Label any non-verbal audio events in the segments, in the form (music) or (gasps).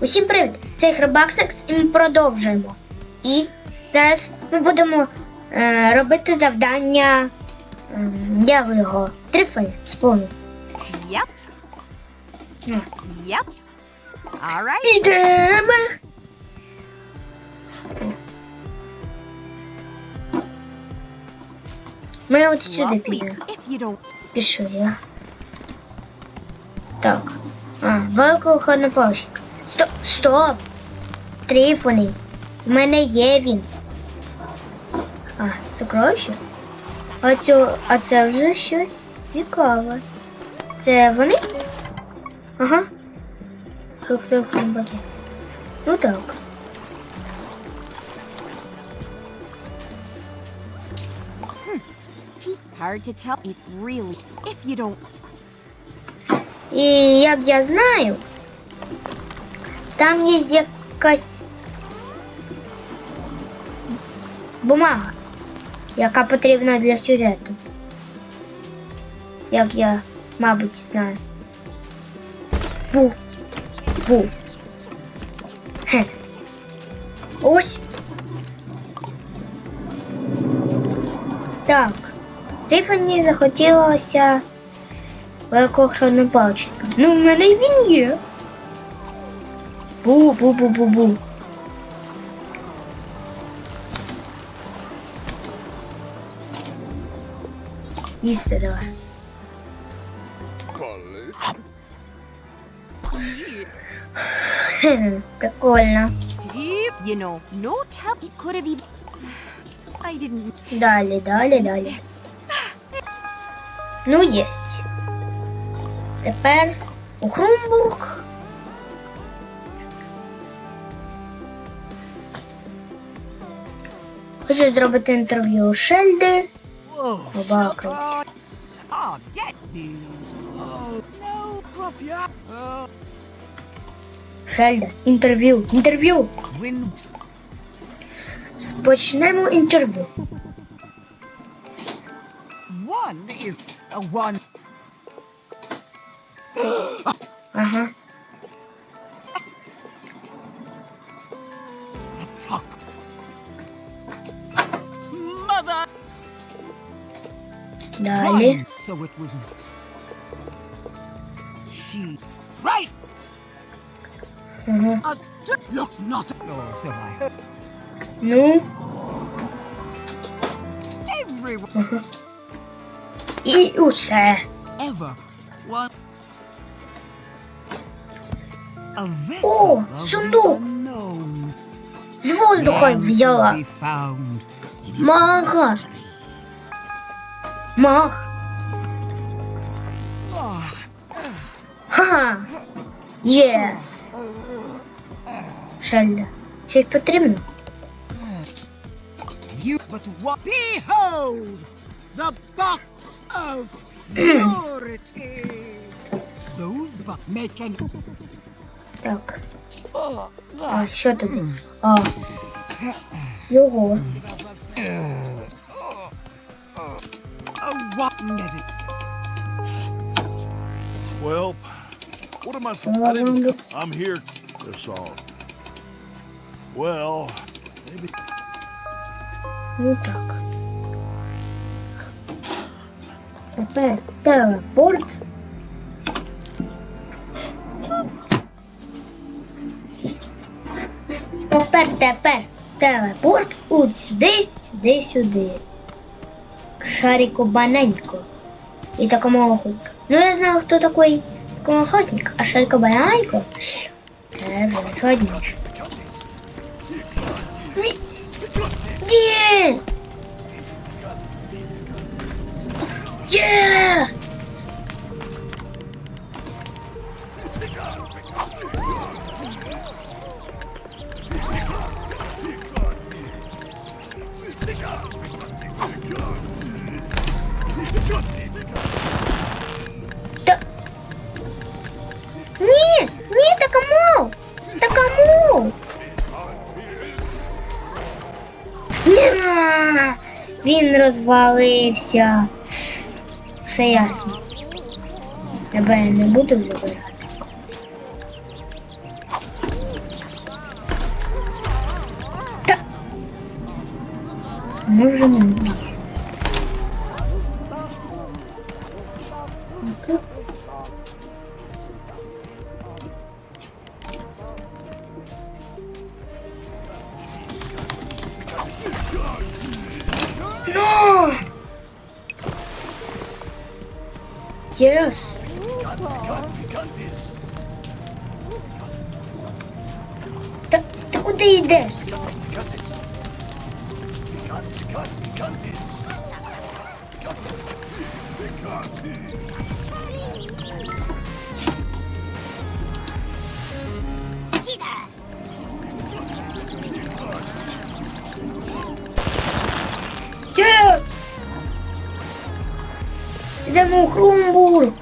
Усім привіт! Це Хребаксекс і ми продовжуємо. І зараз ми будемо е, робити завдання. е, як його? Трифи сповню. Yep. Yep. All right. Ідемо. Ми от сюди підемо. Я. Так. А, великого ходнопавщика. Стоп! Стоп! Трифони. У мене є він. А, сокровище? А, цю, а це вже щось цікаве. Це вони? Ага. Доктор Хромбаки. Ну так. hard to tell it really if you don't І як я знаю, там є якась бумага, яка потрібна для сюжету. Як я, мабуть, знаю. Бу. Бу. Хе. Ось. Так. Трифані захотілося великого хронопавчика. Ну, в мене він є. Бу, бу, бу, бу, бу. Їсти давай. Прикольно. you know, no tell it could have even I didn't Далі, далі, далі. Ну, єсть. Тепер у Хрумбург. Хочу зробити інтерв'ю Шельди. Побакать. Oh. Oh. Oh, Шельда. Інтерв'ю. Інтерв'ю. Почнемо інтерв'ю. (gasps) Ага. so I. Ну. Everyone Ага. І усе. ever one. A vessel О, of the сундук. unknown. З воздуха Answers взяла. be found in its Мага. Мах. Oh, Ха. Єс. Шельда. Щось потрібно? you but what? Behold, the box of purity. Those but make an. Так. Oh, А, що туди? А. Його. oh, what did it? Well, what am I? s- Well, I didn't. I'm- co- I'm here. That's all. Well, maybe. Ну так. Тепер телепорт. Тепер, тепер телепорт от сюди, сюди, сюди. Шарику бананьку. и такому охотнику. Ну я знаю, кто такой такому охотник, а шарику бананьку це вже сходніше. Ні. Ні! Є! Та... Ні! Ні, та кому? Та кому? Ня! Він розвалився. Все ясно. Тебе не буду забирати. Можемо бігти. No! Yes. Та, ти куди йдеш? Yes! mu chrumbur!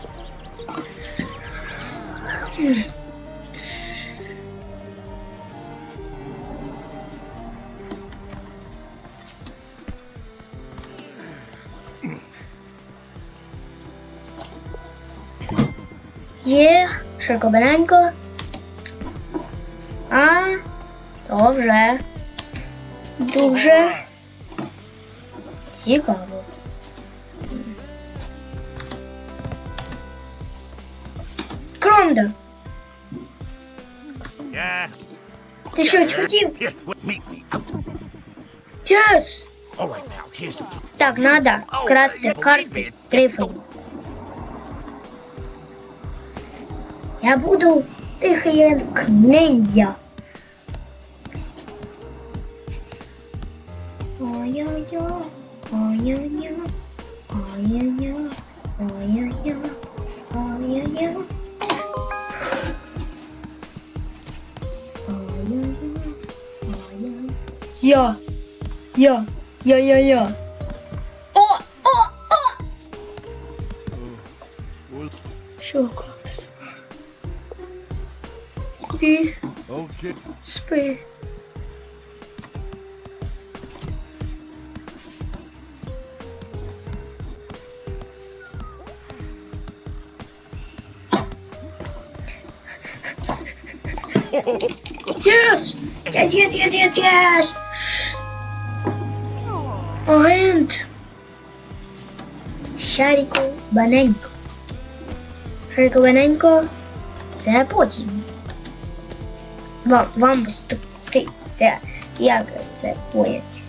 Je, szybko banańko. A, dobrze. Duże. Ciekawe. Ты что, схватил? Yes! Так, надо красный карты Трифон. Я буду Тихиенк ниндзя. Ой-ой-ой, ой-ой-ой, ой-ой-ой, ой-ой-ой, ой-ой-ой. Yo, yo, yo, yo, yo! Oh, oh, oh! Çok korktum. Bir. Okay. Spray. (laughs) yes! Yes, yes, yes, yes, yes! Агент! Шарику баненько. Шарику баненько. Це потім. Вам, вам ти, те, як це поять.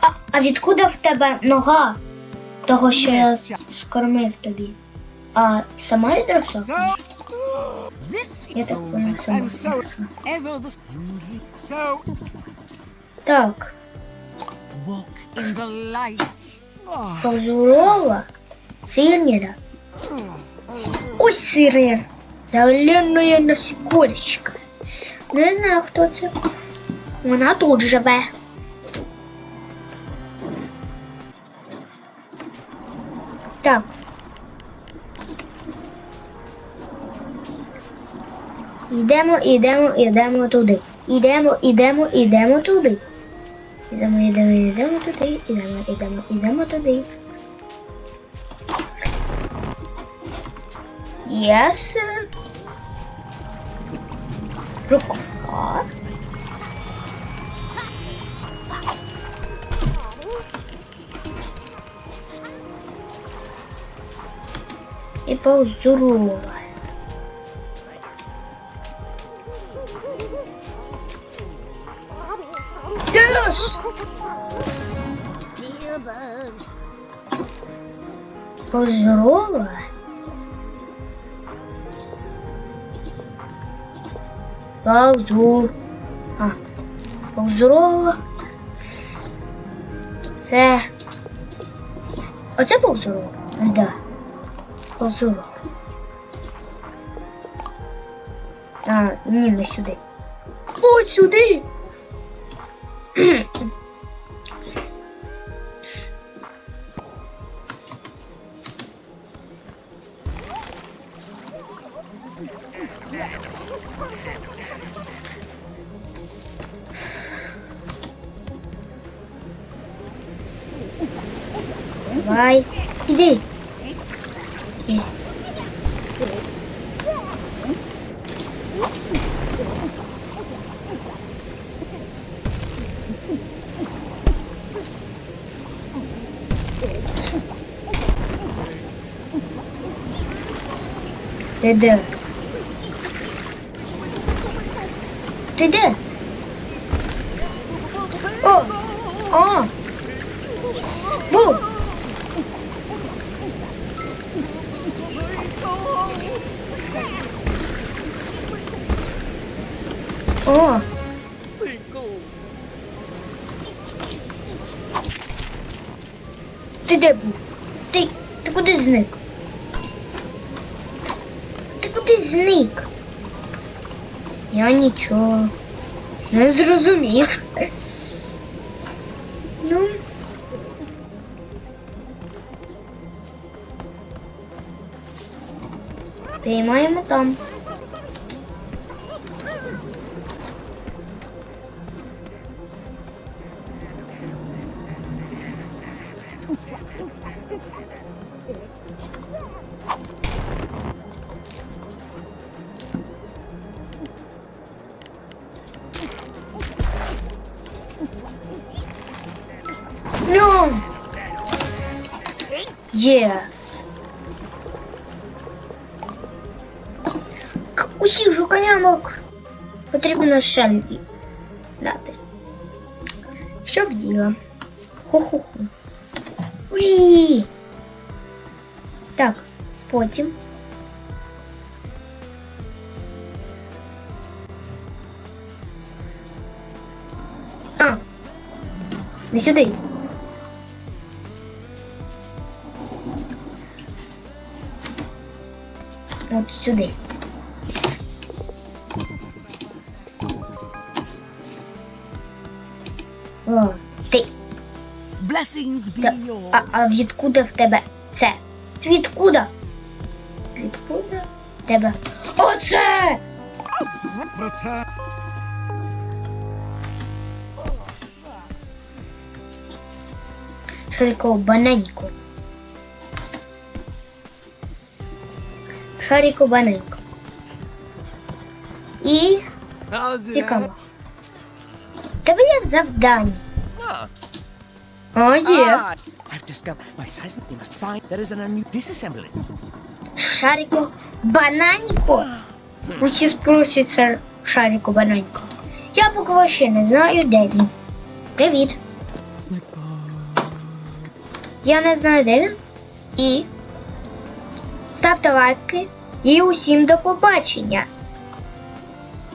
А, а відкуда в тебе нога? Того, що я Yes, Jack. скормив тобі. А сама відросла? So, this Я так понял, is сама and so відросла. ever the so Так, walk in the light. Oh, позурова. Сирнера. Ось сирер. Зеленая насікоречка. Не знаю, хто це. Вона тут живе. Так. Йдемо, йдемо, йдемо туди. Йдемо, йдемо, йдемо туди. Йдемо, йдемо, йдемо туди. Йдемо, йдемо, йдемо туди. Yes. Рукава. І повзурова. Yes! Позурова. Паузу. А. Це. Оце паузурова? Да. Паузурова. А, ні, не сюди. О, сюди. Давай, иди. 예. 드드 드드 어! 어! О! Ти де був? Ти, ти куди зник? Ти куди зник? Я нічого не зрозумів. Ну. Піймаємо там. No. Yes. К усіх жуканямок потрібно шенді дати. Щоб з'їла. Ху-ху-ху. Уї. Так, потім. А, не сюди. От сюди. Та- А, а відкуда в тебе це? Відкуда? Відкуда в тебе? Оце! Return. Шарикову бананьку. Шарику. І цікаво. В Тебе є завдання. О, є. ah. Шарику бананьку. Усі спросять це шарику бананьку. Я поки ще не знаю, де він. Привіт. Я не знаю, де він. І ставте лайки. І усім до побачення.